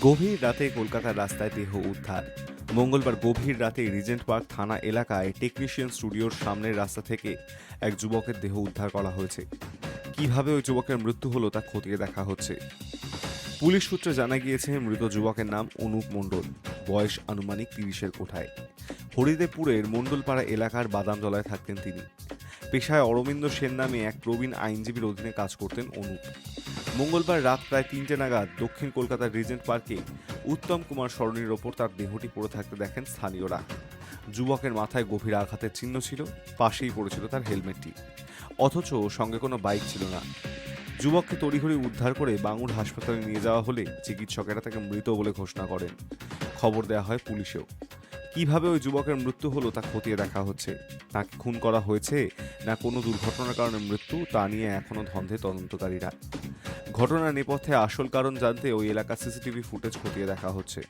গভীর রাতে কলকাতার রাস্তায় দেহ উদ্ধার। মঙ্গলবার গভীর রাতে রিজেন্ট পার্ক থানা এলাকায় টেকনিশিয়ান স্টুডিওর সামনের রাস্তা থেকে এক যুবকের দেহ উদ্ধার করা হয়েছে। কীভাবে ওই যুবকের মৃত্যু হলো তা খতিয়ে দেখা হচ্ছে। পুলিশ সূত্রে জানা গিয়েছে, মৃত যুবকের নাম অনুপ মণ্ডল। বয়স আনুমানিক তিরিশের কোঠায়। হরিদেবপুরের মণ্ডলপাড়া এলাকার বাদামজলায় থাকতেন তিনি। পেশায় অরবিন্দ সেন নামে এক প্রবীণ আইনজীবীর অধীনে কাজ করতেন অনুপ। মঙ্গলবার রাত প্রায় তিনটে নাগাদ দক্ষিণ কলকাতার রিজেন্ট পার্কে উত্তম কুমার সরণির ওপর তার দেহটি পড়ে থাকতে দেখেন স্থানীয়রা। যুবকের মাথায় গভীর আঘাতের চিহ্ন ছিল, পাশেই পড়েছিল তার হেলমেটটি। অথচ সঙ্গে কোনো বাইক ছিল না। যুবককে তড়িঘড়ি উদ্ধার করে বাঙুর হাসপাতালে নিয়ে যাওয়া হলে চিকিৎসকেরা তাকে মৃত বলে ঘোষণা করেন। খবর দেওয়া হয় পুলিশেও। কীভাবে ওই যুবকের মৃত্যু হলো তা খতিয়ে দেখা হচ্ছে। তাকে খুন করা হয়েছে না কোনো দুর্ঘটনার কারণে মৃত্যু, তা নিয়ে এখনও ধন্ধে তদন্তকারীরা। ঘটনার নেপথ্যে আসল কারণ জানতে ওই এলাকার সিসিটিভি ফুটেজ খতিয়ে দেখা হচ্ছে।